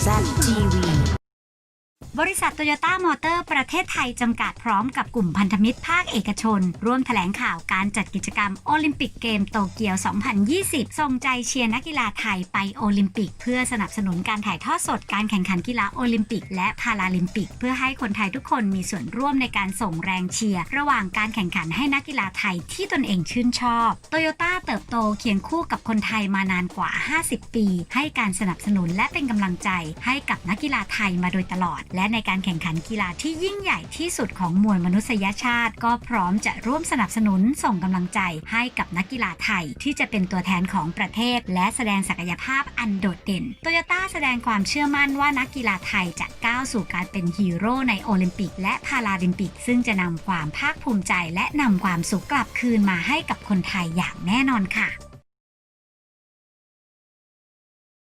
Zach TV. บริษัทโตโยต้ามอเตอร์ประเทศไทย จำกัดพร้อมกับกลุ่มพันธมิตรภาคเอกชน ร่วมแถลงข่าวการจัดกิจกรรมโอลิมปิกเกมโตเกียว 2020 ส่งใจเชียร์นักกีฬาไทยไปโอลิมปิก เพื่อสนับสนุนการถ่ายทอดสดการแข่งขันกีฬาโอลิมปิก และพาราลิมปิก เพื่อให้คนไทยทุกคนมีส่วนร่วมในการส่งแรงเชียร์ระหว่างการแข่งขันให้นักกีฬาไทยที่ตนเองชื่นชอบโตโยต้าเติบโตเคียงคู่กับคนไทยมานานกว่า 50 ปี ให้การสนับสนุนและเป็นกำลังใจให้กับนักกีฬาไทยมาโดยตลอดและในการแข่งขันกีฬาที่ยิ่งใหญ่ที่สุดของมวลมนุษยชาติ ก็พร้อมจะร่วมสนับสนุนส่งกำลังใจให้กับนักกีฬาไทย ที่จะเป็นตัวแทนของประเทศ และแสดงศักยภาพอันโดดเด่นโตโยต้าแสดงความเชื่อมั่นว่านักกีฬาไทยจะก้าวสู่การเป็นฮีโร่ในโอลิมปิก และพาราลิมปิก ซึ่งจะนำความภาคภูมิใจ และนำความสุขกลับคืนมาให้กับคนไทยอย่างแน่นอนค่ะ